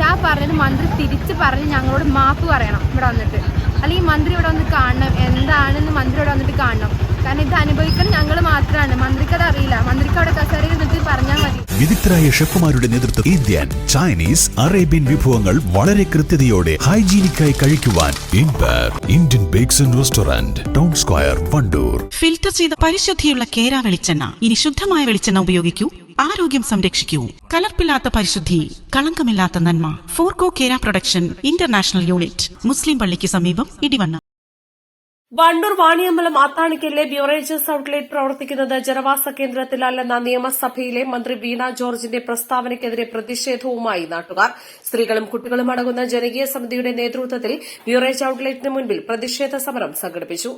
പക്ഷെ ആ പറഞ്ഞത് മന്ത്രി തിരിച്ച് പറഞ്ഞ് ഞങ്ങളോട് മാപ്പ് പറയണം ഇവിടെ വന്നിട്ട്. അല്ലെങ്കിൽ മന്ത്രി ഇവിടെ വന്ന് കാണണം. എന്താണെന്ന് മന്ത്രി ഇവിടെ വന്നിട്ട് കാണണം. കാരണം ഇത് അനുഭവിക്കുന്നത് ഞങ്ങൾ മാത്രമാണ് മന്ത്രിക്ക് അത് അറിയില്ല. മന്ത്രിക്ക് അവിടെ കസേരയിൽ നിന്നിട്ട് പറഞ്ഞാൽ മതി. വിദഗ്ധരായ ഷെഫുമാരുടെ നേതൃത്വം ഇന്ത്യൻ ചൈനീസ് അറേബ്യൻ വിഭവങ്ങൾ വളരെ കൃത്യതയോടെ ഹൈജീനിക്കായി കഴിക്കുവാൻ Indian bakes and restaurant town square Wandoor. Filter ചെയ്ത പരിശുദ്ധിയുള്ള കേര വെളിച്ചെണ്ണ ഇനി ശുദ്ധമായ വെളിച്ചെണ്ണ ഉപയോഗിക്കൂ. ആരോഗ്യം സംരക്ഷിക്കൂ. കലർപ്പില്ലാത്ത പരിശുദ്ധി കളങ്കമില്ലാത്ത നന്മ. ഫോർകോ കേര പ്രൊഡക്ഷൻ ഇന്റർനാഷണൽ യൂണിറ്റ്. മുസ്ലിം പള്ളിക്ക് സമീപം ഇടിവണ്ണ. വണ്ടൂർ വാണിയമ്പലം അത്താണിക്കലിലെ ബ്യൂറേജസ് ഔട്ട്ലെറ്റ് പ്രവർത്തിക്കുന്നത് ജനവാസ കേന്ദ്രത്തിലല്ലെന്ന നിയമസഭയിലെ മന്ത്രി വീണ ജോർജിന്റെ പ്രസ്താവനയ്ക്കെതിരെ പ്രതിഷേധവുമായി നാട്ടുകാർ. സ്ത്രീകളും കുട്ടികളും അടങ്ങുന്ന ജനകീയ സമിതിയുടെ നേതൃത്വത്തിൽ ബ്യൂറേജ് ഔട്ട്ലെറ്റിന് മുൻപിൽ പ്രതിഷേധ സമരം സംഘടിപ്പിച്ചു.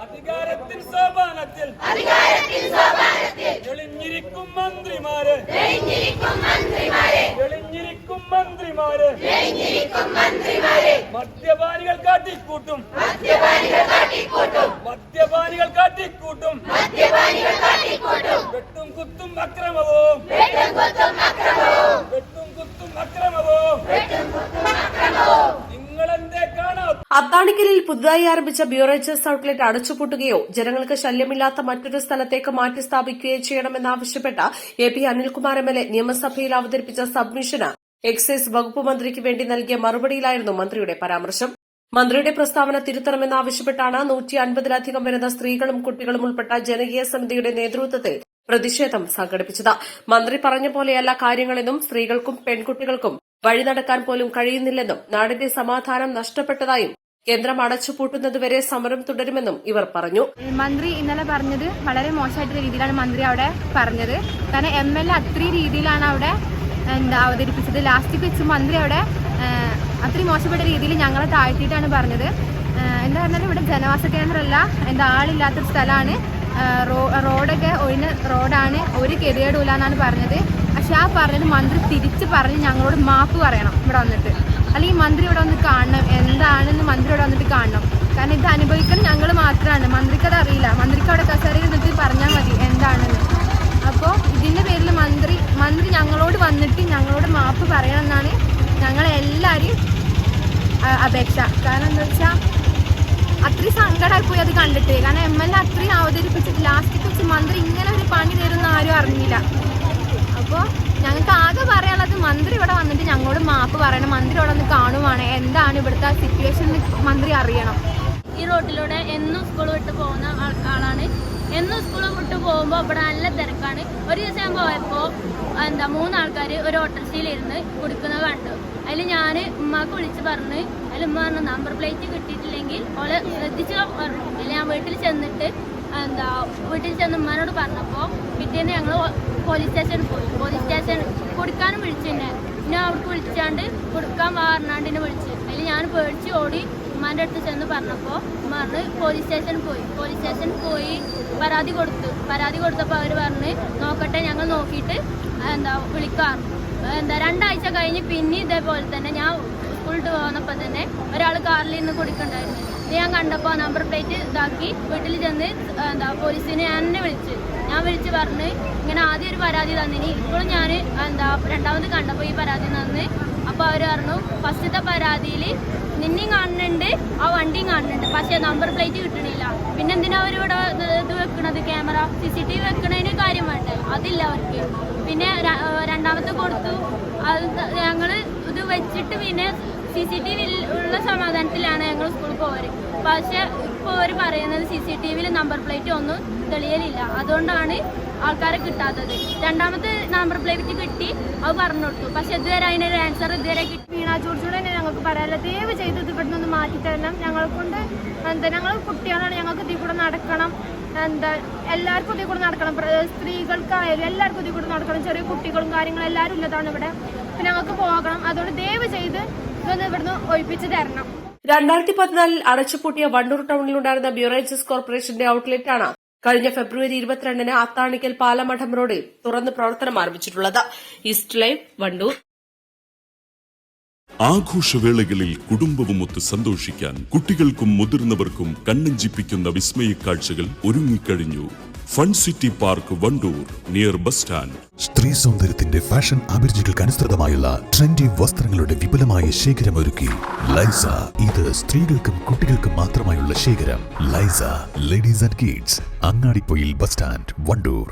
അധികാരത്തിൻ സോപാനത്തിൽ. അധികാരത്തിൻ സോപാനത്തിൽ. എളിഞ്ഞിരിക്കും മന്ത്രിമാര്. എളിഞ്ഞിരിക്കും മന്ത്രിമാര്. മദ്യപാനികൾ കാട്ടിക്കൂട്ടും. മദ്യപാനികൾ കാട്ടിക്കൂട്ടും. അത്താണിക്കലിൽ പുതുതായി ആരംഭിച്ച ബ്യൂറേച്ചേഴ്സ് ഔട്ട്ലെറ്റ് അടച്ചുപൂട്ടുകയോ ജനങ്ങൾക്ക് ശല്യമില്ലാത്ത മറ്റൊരു സ്ഥലത്തേക്ക് മാറ്റി സ്ഥാപിക്കുകയോ ചെയ്യണമെന്നാവശ്യപ്പെട്ട A P Anilkumar M L A നിയമസഭയിൽ അവതരിപ്പിച്ച സബ്മിഷന് എക്സൈസ് വകുപ്പ് മന്ത്രിക്ക് വേണ്ടി നൽകിയ മറുപടിയിലായിരുന്നു മന്ത്രിയുടെ പരാമർശം. മന്ത്രിയുടെ പ്രസ്താവന തിരുത്തണമെന്നാവശ്യപ്പെട്ടാണ് നൂറ്റി അൻപതിലധികം വരുന്ന സ്ത്രീകളും കുട്ടികളും ഉൾപ്പെട്ട ജനകീയ സമിതിയുടെ നേതൃത്വത്തിൽ പ്രതിഷേധം സംഘടിപ്പിച്ചത്. മന്ത്രി പറഞ്ഞ പോലെയല്ല കാര്യങ്ങളെന്നും സ്ത്രീകൾക്കും പെൺകുട്ടികൾക്കും വഴി നടക്കാൻ പോലും കഴിയുന്നില്ലെന്നും നാടിന്റെ സമാധാനം നഷ്ടപ്പെട്ടതായും കേന്ദ്രം അടച്ചുപൂട്ടുന്നതുവരെ സമരം തുടരുമെന്നും ഇവർ പറഞ്ഞു. മന്ത്രി ഇന്നലെ പറഞ്ഞത് വളരെ മോശമായിട്ടുള്ള രീതിയിലാണ് മന്ത്രി അവിടെ പറഞ്ഞത്. കാരണം എം എൽ എ അത്രയും രീതിയിലാണ് അവിടെ എന്താ അവതരിപ്പിച്ചത്. ലാസ്റ്റ് വെച്ച് മന്ത്രി അവിടെ അത്രയും മോശപ്പെട്ട രീതിയിൽ ഞങ്ങളെ താഴ്ത്തിയിട്ടാണ് പറഞ്ഞത്. എന്താ പറഞ്ഞാൽ ഇവിടെ ജനവാസ കേന്ദ്രമല്ല എന്താ ആളില്ലാത്തൊരു സ്ഥലമാണ്. റോഡൊക്കെ ഒഴിഞ്ഞ റോഡാണ്. ഒരു ഗതികേടുമില്ല എന്നാണ് പറഞ്ഞത്. പക്ഷെ ആ പറഞ്ഞത് മന്ത്രി തിരിച്ച് പറഞ്ഞ് ഞങ്ങളോട് മാപ്പ് പറയണം ഇവിടെ വന്നിട്ട്. അല്ലെങ്കിൽ മന്ത്രി ഇവിടെ വന്ന് കാണണം. എന്താണെന്ന് മന്ത്രി ഇവിടെ വന്നിട്ട് കാണണം. കാരണം ഇത് അനുഭവിക്കുന്നത് ഞങ്ങൾ മാത്രമാണ് മന്ത്രിക്ക് അത് അറിയില്ല. മന്ത്രിക്ക് അവിടെ കസേരയിൽ നിന്നിട്ട് പറഞ്ഞാൽ മതി എന്താണെന്ന്. അപ്പോൾ ഇതിന്റെ പേരിൽ മന്ത്രി മന്ത്രി ഞങ്ങളോട് വന്നിട്ട് ഞങ്ങളോട് മാപ്പ് പറയണം എന്നാണ് ഞങ്ങളെല്ലാവരും അപേക്ഷ. കാരണം എന്താ വെച്ചാൽ അത്രയും സങ്കടമായി പോയി അത് കണ്ടിട്ട്. കാരണം എം എൽ എ അത്രയും അവതരിപ്പിച്ചിട്ട് ലാസ്റ്റിൽ വെച്ച് മന്ത്രി ഇങ്ങനെ ഒരു പണി തരുന്ന ആരും അറിഞ്ഞില്ല. അപ്പോൾ ഞങ്ങൾക്ക് ആകെ പറയാനുള്ളത് മന്ത്രി ഇവിടെ വന്നിട്ട് ഞങ്ങളോട് മാപ്പ് പറയണം. മന്ത്രി ഇവിടെ കാണുവാണ് എന്താണ് ഇവിടുത്തെ സിറ്റുവേഷൻ മന്ത്രി അറിയണം. ഈ റോഡിലൂടെ എന്നും സ്കൂൾ വിട്ട് പോകുന്ന ആളാണ്. എന്നും സ്കൂൾ വിട്ട് പോകുമ്പോൾ ഇവിടെ നല്ല തിരക്കാണ്. ഒരു ദിവസം ഞാൻ പോയപ്പോൾ എന്താ മൂന്നാൾക്കാർ ഒരു ഓട്ടോറിക്ഷയിലിരുന്ന് കുടിക്കുന്നത് കണ്ടു. അതിൽ ഞാൻ ഉമ്മാക്ക് വിളിച്ച് പറഞ്ഞ്. അതിൽ ഉമ്മ പറഞ്ഞു നമ്പർ പ്ലേറ്റ് കിട്ടിയിട്ടില്ലെങ്കിൽ ഓളെ ശ്രദ്ധിച്ച് പറഞ്ഞു അതിൽ ഞാൻ വീട്ടിൽ ചെന്നിട്ട് എന്താ വീട്ടിൽ ചെന്ന് ഉമ്മാനോട് പറഞ്ഞപ്പോൾ പിറ്റേന്ന് ഞങ്ങൾ പോലീസ് സ്റ്റേഷനിൽ പോയി. പോലീസ് സ്റ്റേഷൻ കൊടുക്കാനും വിളിച്ചിട്ടുണ്ടായിരുന്നു. പിന്നെ അവർക്ക് വിളിച്ചാണ്ട് കൊടുക്കാൻ പറഞ്ഞാണ്ട് എന്നെ വിളിച്ച്. അതിൽ ഞാൻ പേടിച്ച് ഓടി ഉമ്മാന്റെ അടുത്ത് ചെന്ന് പറഞ്ഞപ്പോൾ ഉമ്മ പറഞ്ഞ് പോലീസ് സ്റ്റേഷനിൽ പോയി. പോലീസ് സ്റ്റേഷനിൽ പോയി പരാതി കൊടുത്തു. പരാതി കൊടുത്തപ്പോൾ അവർ പറഞ്ഞ് നോക്കട്ടെ ഞങ്ങൾ നോക്കിയിട്ട് എന്താ വിളിക്കാം. എന്താ രണ്ടാഴ്ച കഴിഞ്ഞ് പിന്നെ ഇതേപോലെ തന്നെ ഞാൻ സ്കൂളിട്ട് പോകുന്നപ്പോൾ തന്നെ ഒരാൾ കാറിൽ നിന്ന് കൊടുക്കണ്ടായിരുന്നു. ഇത് ഞാൻ കണ്ടപ്പോൾ നമ്പർ പ്ലേറ്റ് ഇതാക്കി വീട്ടിൽ ചെന്ന് എന്താ പോലീസിനെ ഞാൻ തന്നെ വിളിച്ച്. ഞാൻ വിളിച്ച് പറഞ്ഞ് ഇങ്ങനെ പരാതി തന്നിനി. ഇപ്പോഴും ഞാൻ എന്താ രണ്ടാമത് കണ്ടപ്പോൾ ഈ പരാതി തന്നെ. അപ്പോൾ അവർ പറഞ്ഞു ഫസ്റ്റത്തെ പരാതിയിൽ നിന്നെയും കാണുന്നുണ്ട് ആ വണ്ടിയും കാണുന്നുണ്ട്. പക്ഷേ നമ്പർ പ്ലേറ്റ് കിട്ടണില്ല. പിന്നെ എന്തിനാ അവർ ഇത് വെക്കണത്? Camera? C C T V വെക്കണതിന് കാര്യം വേണ്ടേ? അതില്ല അവർക്ക്. പിന്നെ രണ്ടാമത്തെ കൊടുത്തു. അത് ഞങ്ങൾ ഇത് വെച്ചിട്ട് പിന്നെ സി സി ടി വി ഉള്ള സമാധാനത്തിലാണ് ഞങ്ങൾ സ്കൂളിൽ പോകാറ് പക്ഷെ ഇപ്പോൾ അവർ പറയുന്നത് സി സി ടി വിയിൽ നമ്പർ പ്ലേറ്റ് ഒന്നും തെളിയലില്ല. അതുകൊണ്ടാണ് ആൾക്കാരെ കിട്ടാത്തത്. രണ്ടാമത്തെ നമ്പർ പ്ലേറ്റ് കിട്ടി അത് പറഞ്ഞു കൊടുത്തു. പക്ഷെ ഇതുവരെ അതിനൊരു ആൻസർ ഇതുവരെ കിട്ടി വീണ ജോർജിനോട് തന്നെ ഞങ്ങൾക്ക് പറയാനുള്ളത്. ദയവ് ചെയ്ത് ഇത് ഇവിടെ നിന്ന് മാറ്റി തരണം. ഞങ്ങളെ കൊണ്ട് എന്താ ഞങ്ങൾ കുട്ടികളാണ്. ഞങ്ങൾക്ക് ഇതിൽ കൂടെ നടക്കണം. എന്താ എല്ലാവർക്കും ഇതിൽ കൂടെ നടക്കണം. സ്ത്രീകൾക്കായാലും എല്ലാവർക്കും ഇതിൽ കൂടെ നടക്കണം. ചെറിയ കുട്ടികളും കാര്യങ്ങളും എല്ലാവരും ഉള്ളതാണ് ഇവിടെ. അപ്പം ഞങ്ങൾക്ക് പോകണം. അതുകൊണ്ട് ദയവ് ചെയ്ത് ഇതൊന്ന് ഇവിടുന്ന് തരണം. രണ്ടായിരത്തി പതിനാലിൽ അടച്ചുപൂട്ടിയ വണ്ടൂർ ടൗണിലുണ്ടായിരുന്ന ബ്യൂറേജസ് കോർപ്പറേഷന്റെ ഔട്ട്ലെറ്റാണ് കഴിഞ്ഞ ഫെബ്രുവരി ഇരുപത്തിരണ്ടിന് അത്താണിക്കൽ പാലമഠം റോഡിൽ തുറന്ന് പ്രവർത്തനം ആരംഭിച്ചിട്ടുള്ളത്. ഈസ്റ്റ് ലൈവ് വണ്ടൂർ ആഘോഷവേളകളിൽ കുടുംബവുമൊത്ത് സന്തോഷിക്കാൻ കുട്ടികൾക്കും മുതിർന്നവർക്കും കണ്ണഞ്ചിപ്പിക്കുന്ന വിസ്മയ കാഴ്ചകൾ ഒരുങ്ങിക്കഴിഞ്ഞു. Fun city park Wandoor near bus stand. സ്ത്രീ സൗന്ദര്യത്തിന്റെ ഫാഷൻ അഭിരുചികൾക്ക് അനുസൃതമായുള്ള ട്രെൻഡി വസ്ത്രങ്ങളുടെ വിപുലമായ ശേഖരം ഒരുക്കി. ലൈസ ഇത് സ്ത്രീകൾക്കും കുട്ടികൾക്കും മാത്രമായുള്ള ശേഖരം. ലൈസ ladies and kids Angadippoyil bus stand Wandoor.